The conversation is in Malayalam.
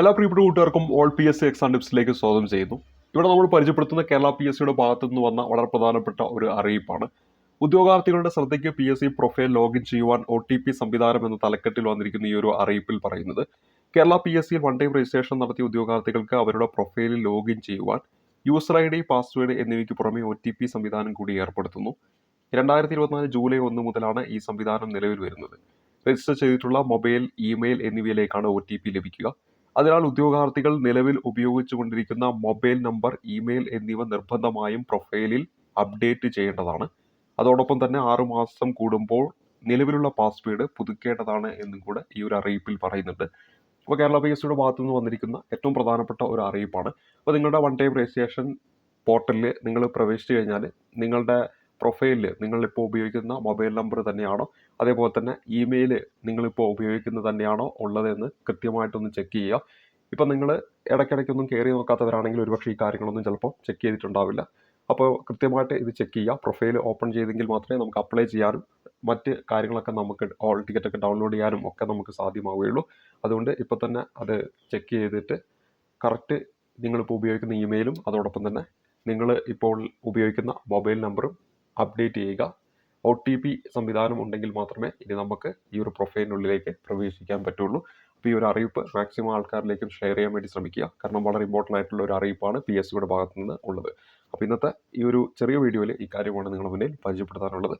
എല്ലാ പ്രിയപ്പെട്ട കൂട്ടുകാർക്കും all P S C exam ടിപ്സിലേക്ക് സ്വാഗതം ചെയ്യുന്നു. ഇവിടെ നമ്മൾ പരിചയപ്പെടുത്തുന്ന കേരള പി എസ് സിയുടെ ഭാഗത്തു നിന്ന് വന്ന വളരെ പ്രധാനപ്പെട്ട ഒരു അറിയിപ്പാണ്. ഉദ്യോഗാർത്ഥികളുടെ ശ്രദ്ധയ്ക്ക് P S C profile login ചെയ്യുവാൻ ഒ ടി പി സംവിധാനം എന്ന തലക്കെട്ടിൽ വന്നിരിക്കുന്ന ഈ ഒരു അറിയിപ്പിൽ പറയുന്നത് കേരള പി എസ് സിയിൽ വൺ ടൈം രജിസ്ട്രേഷൻ നടത്തിയ ഉദ്യോഗാർത്ഥികൾക്ക് അവരുടെ പ്രൊഫൈലിൽ ലോഗിൻ ചെയ്യുവാൻ യൂസർ ഐ ഡി പാസ്വേഡ് എന്നിവയ്ക്ക് പുറമെ ഒ ടി പി സംവിധാനം കൂടി ഏർപ്പെടുത്തുന്നു. രണ്ടായിരത്തി ഇരുപത്തിനാല് ജൂലൈ ഒന്ന് മുതലാണ് ഈ സംവിധാനം നിലവിൽ വരുന്നത്. രജിസ്റ്റർ ചെയ്തിട്ടുള്ള മൊബൈൽ ഇമെയിൽ എന്നിവയിലേക്കാണ് ഒ ടി പി ലഭിക്കുക. അതിനാൽ ഉദ്യോഗാർത്ഥികൾ നിലവിൽ ഉപയോഗിച്ചുകൊണ്ടിരിക്കുന്ന മൊബൈൽ നമ്പർ ഇമെയിൽ എന്നിവ നിർബന്ധമായും പ്രൊഫൈലിൽ അപ്ഡേറ്റ് ചെയ്യേണ്ടതാണ്. അതോടൊപ്പം തന്നെ ആറുമാസം കൂടുമ്പോൾ നിലവിലുള്ള പാസ്വേഡ് പുതുക്കേണ്ടതാണ് എന്നും കൂടെ ഈ ഒരു അറിയിപ്പിൽ പറയുന്നുണ്ട്. അപ്പോൾ കേരള പി എസ് സിയുടെ ഭാഗത്തു നിന്ന് വന്നിരിക്കുന്ന ഏറ്റവും പ്രധാനപ്പെട്ട ഒരു അറിയിപ്പാണ്. അപ്പോൾ നിങ്ങളുടെ വൺ ടൈം രജിസ്ട്രേഷൻ പോർട്ടലിൽ നിങ്ങൾ പ്രവേശിച്ചു കഴിഞ്ഞാൽ നിങ്ങളുടെ പ്രൊഫൈലിൽ നിങ്ങളിപ്പോൾ ഉപയോഗിക്കുന്ന മൊബൈൽ നമ്പർ തന്നെയാണോ? അതേപോലെ തന്നെ ഇമെയിൽ നിങ്ങളിപ്പോൾ ഉപയോഗിക്കുന്നത് തന്നെയാണോ ഉള്ളതെന്ന് കൃത്യമായിട്ടൊന്ന് ചെക്ക് ചെയ്യുക. ഇപ്പം നിങ്ങൾ ഇടയ്ക്കിടയ്ക്കൊന്നും കയറി നോക്കാത്തവരാണെങ്കിൽ ഒരുപക്ഷെ ഈ കാര്യങ്ങളൊന്നും ചിലപ്പോൾ ചെക്ക് ചെയ്തിട്ടുണ്ടാവില്ല. അപ്പോൾ കൃത്യമായിട്ട് ഇത് ചെക്ക് ചെയ്യുക. പ്രൊഫൈൽ ഓപ്പൺ ചെയ്തെങ്കിൽ മാത്രമേ നമുക്ക് അപ്ലൈ ചെയ്യാനും മറ്റ് കാര്യങ്ങളൊക്കെ നമുക്ക് ഓൾ ടിക്കറ്റൊക്കെ ഡൗൺലോഡ് ചെയ്യാനും ഒക്കെ നമുക്ക് സാധ്യമാവുകയുള്ളൂ. അതുകൊണ്ട് ഇപ്പോൾ തന്നെ അത് ചെക്ക് ചെയ്തിട്ട് കറക്റ്റ് നിങ്ങളിപ്പോൾ ഉപയോഗിക്കുന്ന ഇമെയിലും അതോടൊപ്പം തന്നെ നിങ്ങൾ ഇപ്പോൾ ഉപയോഗിക്കുന്ന മൊബൈൽ നമ്പറും അപ്ഡേറ്റ് ചെയ്യുക. ഒ ടി പി സംവിധാനം ഉണ്ടെങ്കിൽ മാത്രമേ ഇനി നമുക്ക് ഈ ഒരു പ്രൊഫൈലിനുള്ളിലേക്ക് പ്രവേശിക്കാൻ പറ്റുള്ളൂ. അപ്പോൾ ഈ ഒരു അറിയിപ്പ് മാക്സിമം ആൾക്കാരിലേക്കും ഷെയർ ചെയ്യാൻ വേണ്ടി ശ്രമിക്കുക. കാരണം വളരെ ഇമ്പോർട്ടന്റ് ആയിട്ടുള്ള ഒരു അറിയിപ്പാണ് പി എസ് സിയുടെ ഭാഗത്തു നിന്ന് ഉള്ളത്. അപ്പോൾ ഇന്നത്തെ ഈ ഒരു ചെറിയ വീഡിയോയിൽ ഈ കാര്യമാണ് നിങ്ങളുടെ മുന്നിൽ പരിചയപ്പെടുത്താനുള്ളത്.